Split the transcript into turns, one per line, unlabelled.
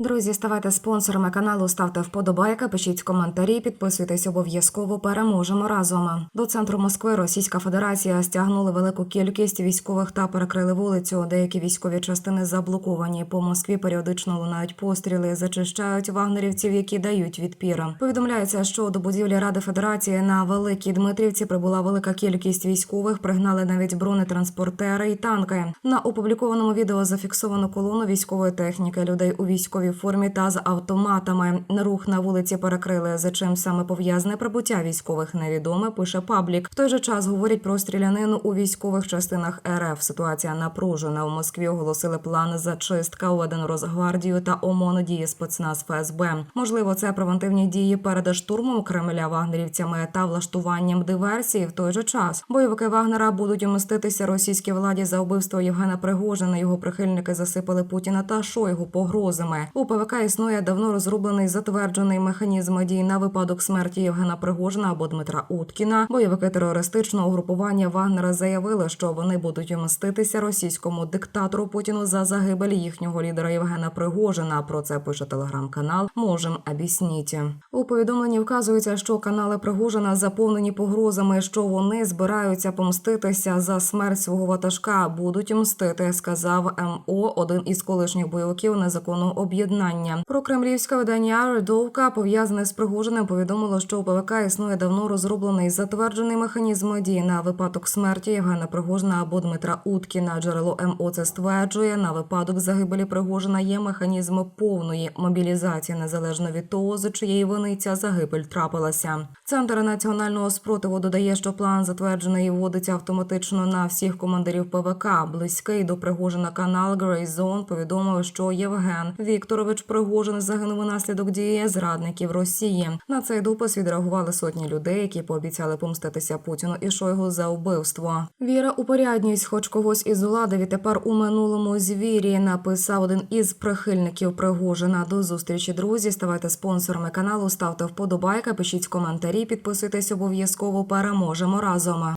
друзі, ставайте спонсорами каналу, ставте вподобайки, пишіть коментарі, підписуйтесь обов'язково. Переможемо разом. До центру Москви Російська Федерація стягнули велику кількість військових та перекрили вулицю. Деякі військові частини заблоковані. По Москві періодично лунають постріли, зачищають вагнерівців, які дають відпір. Повідомляється, що до будівлі Ради Федерації на Великій Дмитрівці прибула велика кількість військових. Пригнали навіть бронетранспортери і танки. На опублікованому відео зафіксовано колону військової техніки, людей у військовій формі та з автоматами. Рух на вулиці перекрили. За чим саме пов'язане прибуття військових невідоме. Пише паблік. В той же час говорять про стрілянину у військових частинах РФ. Ситуація напружена. У Москві оголосили план зачистка. Уведено Росгвардію та ОМОН діє спецназ ФСБ. Можливо, це превентивні дії перед штурмом Кремля вагнерівцями та влаштуванням диверсії. В той же час бойовики Вагнера будуть мститися російській владі за вбивство Євгена Пригожина. Його прихильники засипали Путіна та Шойгу погрозами. У ПВК існує давно розроблений затверджений механізм дій на випадок смерті Євгена Пригожина або Дмитра Уткіна. Бойовики терористичного угрупування Вагнера заявили, що вони будуть мститися російському диктатору Путіну за загибель їхнього лідера Євгена Пригожина. Про це пише телеграм-канал. Можем об'ясніть. У повідомленні вказується, що канали Пригожина заповнені погрозами, що вони збираються помститися за смерть свого ватажка. Будуть мстити, сказав МО, один із колишніх бойовиків незаконного об'єднання. Про кремлівське видання Редовка пов'язане з Пригожиним повідомило, що у ПВК існує давно розроблений затверджений механізм дії на випадок смерті Євгена Пригожина або Дмитра Уткіна. Джерело МО це стверджує. На випадок загибелі Пригожина є механізм повної мобілізації незалежно від того, з чиєї вини ця загибель трапилася. Центр національного спротиву додає, що план затверджений і вводиться автоматично на всіх командирів ПВК. Близький до Пригожина канал Grey повідомив, що Євген Вікторович Пригожин загинув унаслідок дії зрадників Росії. На цей допис відреагували сотні людей, які пообіцяли помститися Путіну і Шойгу за вбивство. Віра у порядність, хоч когось із влади відтепер у минулому звірі, написав один із прихильників Пригожина. До зустрічі, друзі. Ставайте спонсорами каналу, ставте вподобайка, пишіть коментарі, підписуйтесь обов'язково. Переможемо разом.